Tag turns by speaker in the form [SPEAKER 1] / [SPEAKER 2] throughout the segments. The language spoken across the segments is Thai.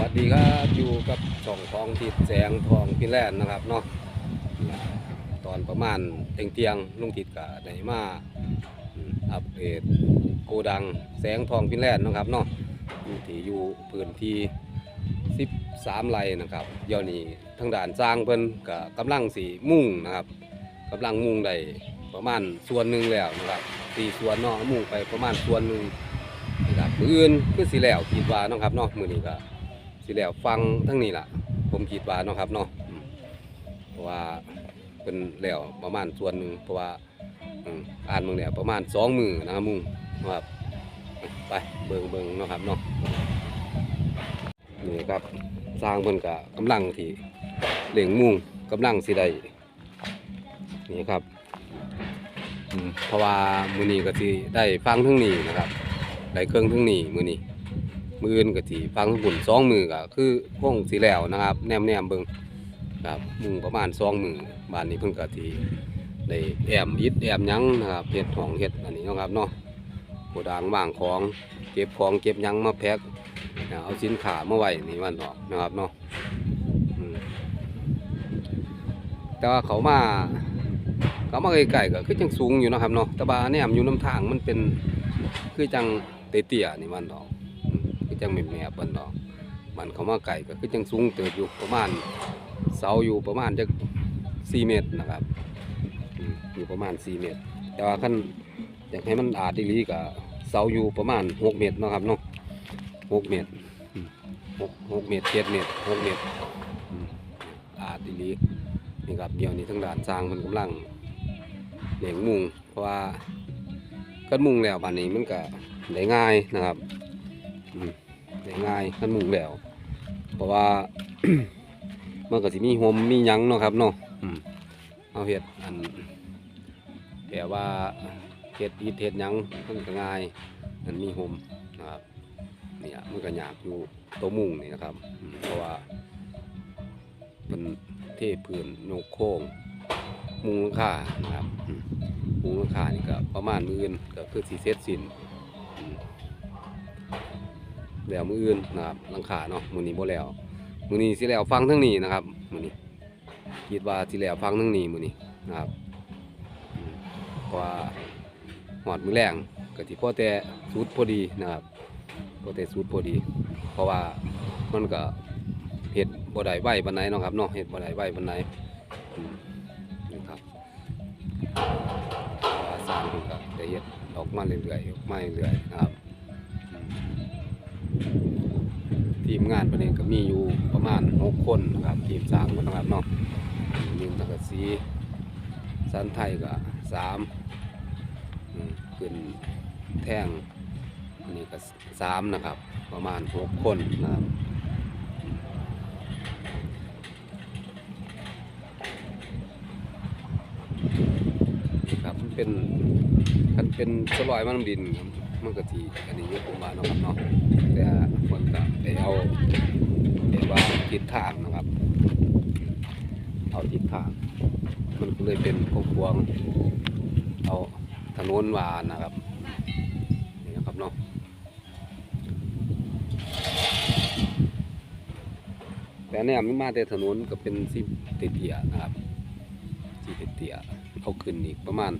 [SPEAKER 1] วัสดีครับอยู่กับช่องทองทิศแสงทองพินแลนด์นะครับเนาะตอนประมาณเที่ยงเที่ยงลุงทิศก็ได้มาอัปเดตโกดังแสงทองพินแลนด์นะครับเนาะอยู่ที่อยู่พื้นที่13ไร่นะครับเดี๋ยวนี้ทางด่านสร้างเพิ่นก็กำลังสีมุ่งนะครับกำลังมุ่งได้ประมาณส่วนหนึ่งแล้วนะครับสี่ส่วนเนาะมุ่งไปประมาณส่วนหนึ่งนะครับอื่นคือสิแล้วคิดว่านะครับเนาะมือนี้ก็ สิแล้วฟังทั้งนี้ล่ะ ผมคิดว่าเนาะครับเนาะเพราะว่าเป็นแล้วประมาณส่วนหนึ่งเพราะว่าอ่านมึงเนี่ยประมาณสองมือนะครับมุงนะครับไปเบิ่งเบิ่งเนาะครับเนาะนี่ครับสร้างเพิ่นก็กำลังที่เล่งมุงกำลังสิได้นี่ครับเพราะว่ามือนี้ก็สิได้ฟังทั้งนี้นะครับได้เครื่องทั้งนี้มือนี้ มืออื่นก็สิฟังทั้งหุ่นสองมือก็คือพงสีแล้วนะครับ แนมแนมเบิงครับมุงประมาณสองมือบ้านนี้เพิ่นก็สิได้แอมยิดแอมยังนะครับเฮ็ดหองเฮ็ดอันนี้นะครับเนาะโกดังวางของเก็บของเก็บยังมาแพ็คเอาสินค้ามาไหว้นี่วันออกนะครับเนาะแต่ว่าเขามาเขามาใกล้ๆก็คือจังสูงอยู่นะครับเนาะแต่ว่าแนมอยู่น้ำทางมันเป็นคือจังเตี้ยๆนี่มันดอกอืมคือ จังแม่ๆเปิ้นดอกมันเขามาไก่ก็คือจังสูงเติบอยู่ประมาณเสาอยู่ประมาณจัก4เมตรนะครับอยู่ประมาณ 4 เมตร แต่ว่าคันอยากให้มันอาดอีหลีก็เสาอยู่ประมาณ 6 เมตรนะครับเนาะ6เมตรหกหกเมตร7เมตร6เมตรอาดอีหลีนี่ครับเดี๋ยวนี้ทางด้านสร้างเพิ่นกำลังเลี้ยงมุงเพราะว่ากันมุงแล้วบัดนี้มันก็ได้ง่ายนะครับอืม ได้ง่ายกันมุงแล้ว เพราะว่ามันก็สิมีหมมียังเนาะครับเนาะเอาเฮ็ดอันแต่ว่าเฮ็ดอีเฮ็ดยังมันก็ง่ายมันมีหมนะครับเนี่ยมันก็ยากอยู่ตัวมุงนี่นะครับ เพราะว่าเป็นเทพื้นโยกโค้งมุงหลังคานะครับมหมูราคานี่ก็ประมาณมื่นก็คือสีเซตสิน แล้วมืออื่นนะครับลังคาเนาะมือนี้บ่แล้วมือนี้สิแล้วฟังทั้งนี้นะครับมือนี้คิดว่าสิแล้วฟังทั้งนี้มือนี้นะครับเพราะว่าหอดมือแรงก็สิพ่อแต่สูตรพอดีนะครับพ่อแต่สูตรพอดี เพราะว่ามันก็เฮ็ดบ่ได้ไวปานใดเนาะครับเนาะเฮ็ดบ่ได้ไวปานใดอืมนี่ครับสร้างเพิ่นก็ได้เฮ็ดออกมาเรื่อยๆออกมาเรื่อยๆนะครับ ทีมงานประเด็นก็มีอยู่ประมาณ6คนนะครับทีมสามันนะครับเนาะมีสังกะสีสันไทยก็3อืมขึ้นแท่งอันนี้ก็3นะครับ ประมาณ6คนนะครับครับเป็นคันเป็นสลอยมันดินครับ มันก็ทีอันนี้ยุคผมาเนาะครับเนาะแต่มันก็ได้เอาเรียกว่าทิศทางนะครับ เอาทิศทาง มันก็เลยเป็นพวงพวงเอาถนนวานนะครับนี่นะครับเนาะแต่เนี่ยมันมาแต่ถนนก็เป็นสิเตียนะครับสิเตียเอาขึ้นอีกประมาณ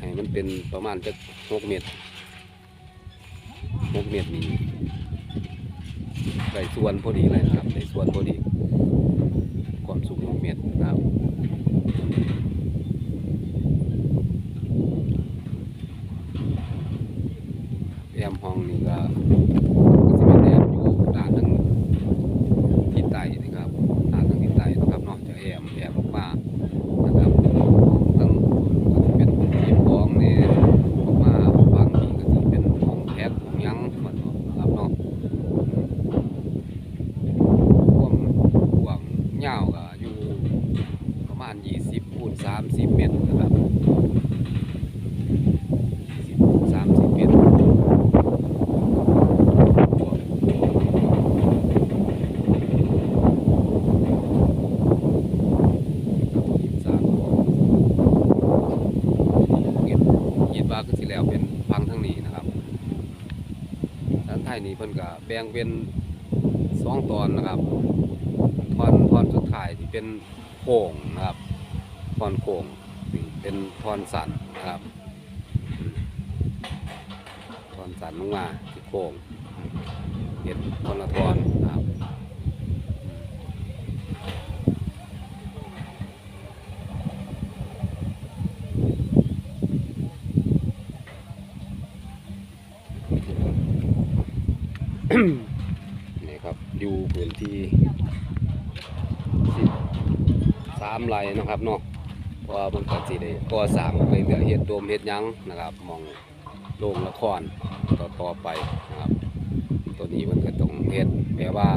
[SPEAKER 1] ให้มันเป็นประมาณจะหกเมตรหกเมตรนี้ใส่ส่วนพอดีเลยนะครับใส่ส่วนพอดี ความสูงหกเมตรนะครับแอมห้องนี่ก็ก็จะเป็นแอมอยู่ด้านทางทิศใต้นะครับด้านทางทิศใต้นะครับเนอกจากแอมแอมออกมานะครับทั้ง ก็จะเป็นห้องเก็บของเนี่ยออกมาบางทีก็จะเป็นห้องแพ็คของหยังมันเนาะครับเนาะความกว้าง ยาวก็อยู่ประมาณ 20คูณ30 เมตรนะครับ20คูณ30 เมตรสามคิดคิดว่าคือสิแล้วเป็นฟังทั้งนี้นะครับสันไทยนี่เพิ่นก็แบ่งเป็นสองตอนนะครับ ท่ายที่เป็นโค้งนะครับทอนโค้งเป็นทอนสันนะครับทอนสันลงมาที่โค้งเห็ดทอนละทอนนะครับนี่ครับอยู่พื้นที่ามไร่นะครับเนาะเพราะว่ามันก็สิได้ก่อสร้างไปเหลือเฮ็ดโดมเฮ็ดหยังนะครับมองโรงละครต่อต่อไปนะครับ ตัวนี้มันก็ต้องเฮ็ดแปลว่า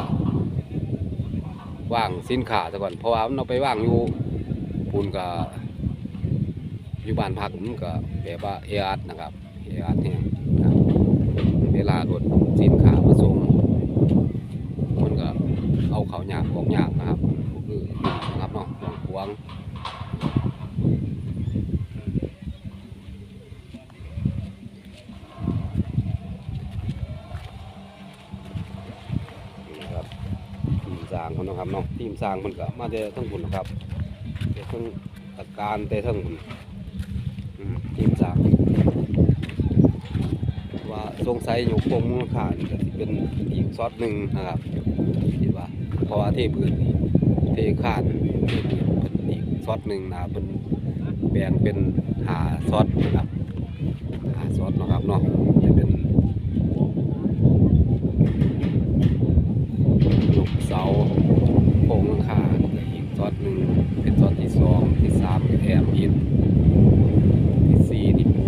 [SPEAKER 1] ว่างสินค้าซะก่อนเพราะว่ามันเอาไปว่างอยู่ปูนก็อยู่บ้านพักมันก็แบบว่าเออัดนะครับเออัดเนี่ยเวลารถสินค้ามาส่งมันก็เอาเขาหยากออกหยากนะครับคือ นะครับเนาะหวงหวงนี่ครับทีมสร้างเขาเนะครับเนาะทีมสร้างมันก็มาแต่ทั้งบุญนะครับแต่ทั้งตะการแต่ทั้งบุญอืมทีมสร้างว่าสงสัยอยู่โครงมูลค่านี่ก็สิเป็นอีกซอสหนึ่งนะครับคิดว่าเพราะว่าเทพื้นนี่ เทคาดเป็นอีกซอสหนึ่งนะครับเป็นแบ่งเป็นหาซอสนะครับหาซอสนะครับเนาะจะเป็นลูกเสาโค้งหลังคาอีกซอสหนึ่งเป็นซอสที่สองที่สามเป็นแอมอินที่สี่นี่ปู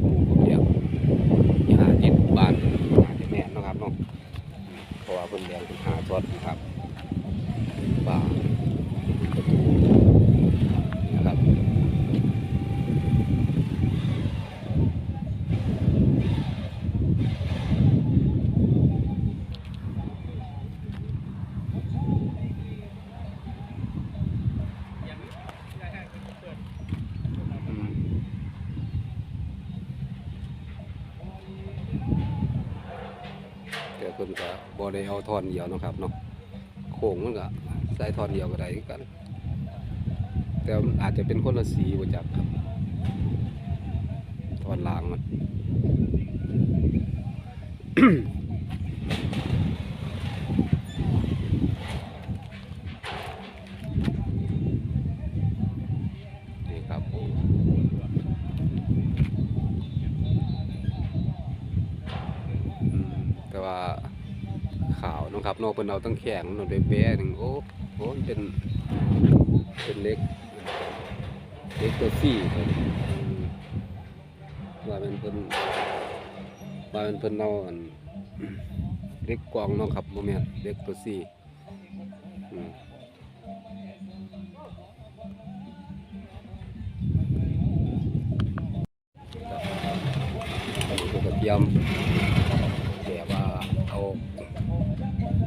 [SPEAKER 1] ปูผมเรียกที่หาจิตบ้านหาที่แม่นเนาะครับเนาะ เพราะว่าเพิ่นเลี้ยงเป็นหาทอดนะครับป่าประตูนะครับอืม แต่เพิ่นก็บ่ได้เอาท่อนเดียวนะครับเนาะโค้งมันก็ใส่ท่อนเดียวก็ได้กัน แต่อาจจะเป็นคนละสีบ่จักครับท่อนล่างมัน นะครับนอกเป็นเอาตั้งแข็งนอนไปแปะหนึ่งโอ้โหเป็นเป็นเล็กเล็กตัวสี่ว่ามันเป็นว่ามันเป็นเอาอันอนเล็กกวางนาะครับโมเมนเล็กตัวสี่อืมอันนี้ก็กระเทียมแบบว่าเอา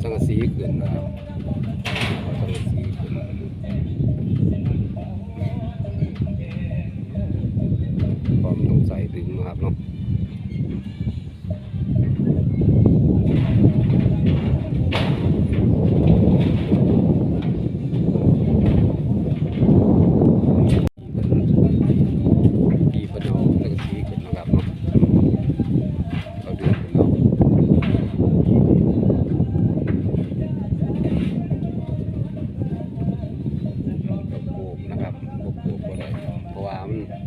[SPEAKER 1] สังกะสีขึ้นนะครับสังกะสีขึ้นพร้อมต้องใส่ถึงนะครับเนาะ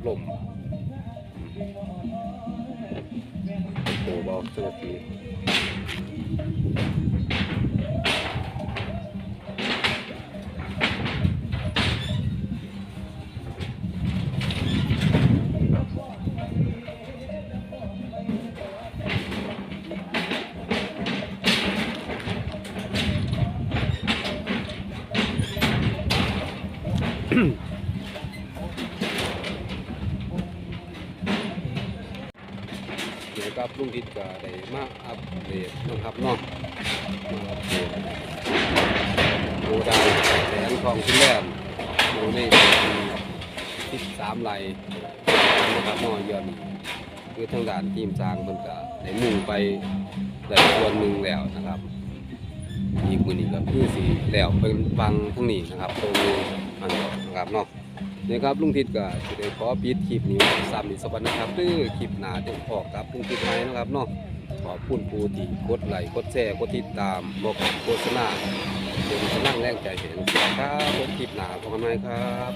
[SPEAKER 1] ลมโอ้บอกเสื้อสีเับลุงทิศก็ได้มาอัปเดตนะครับเนาะมาอัปเดตโกดังแสนทองชิ้นแรกอยู่ในที่สามไร่นะครับเนาะเยือนคือทางด้านทีมสร้างเพิ่นก็ได้มุ่งไปได้ส่วนหนึ่งแล้วนะครับ อีกมือนี้ก็คือสิแล้วเป็นฟังทั้งนี้นะครับตรงนี้อันนะครับเนาะ นี่ครับลุงทิดก็จะได้ขอปิดคลิปนี้ไว้ซ้ำอีกสักวันนะครับคือคลิปหนาจะพอกับลุงทิดไหมนะครับเนาะขอบคุณผู้ที่กดไลค์กดแชร์กดติดตามบอกโฆษณาเป็นกำลังแรงใจเห็นครับผมคลิปหนาพบกันไหมครับ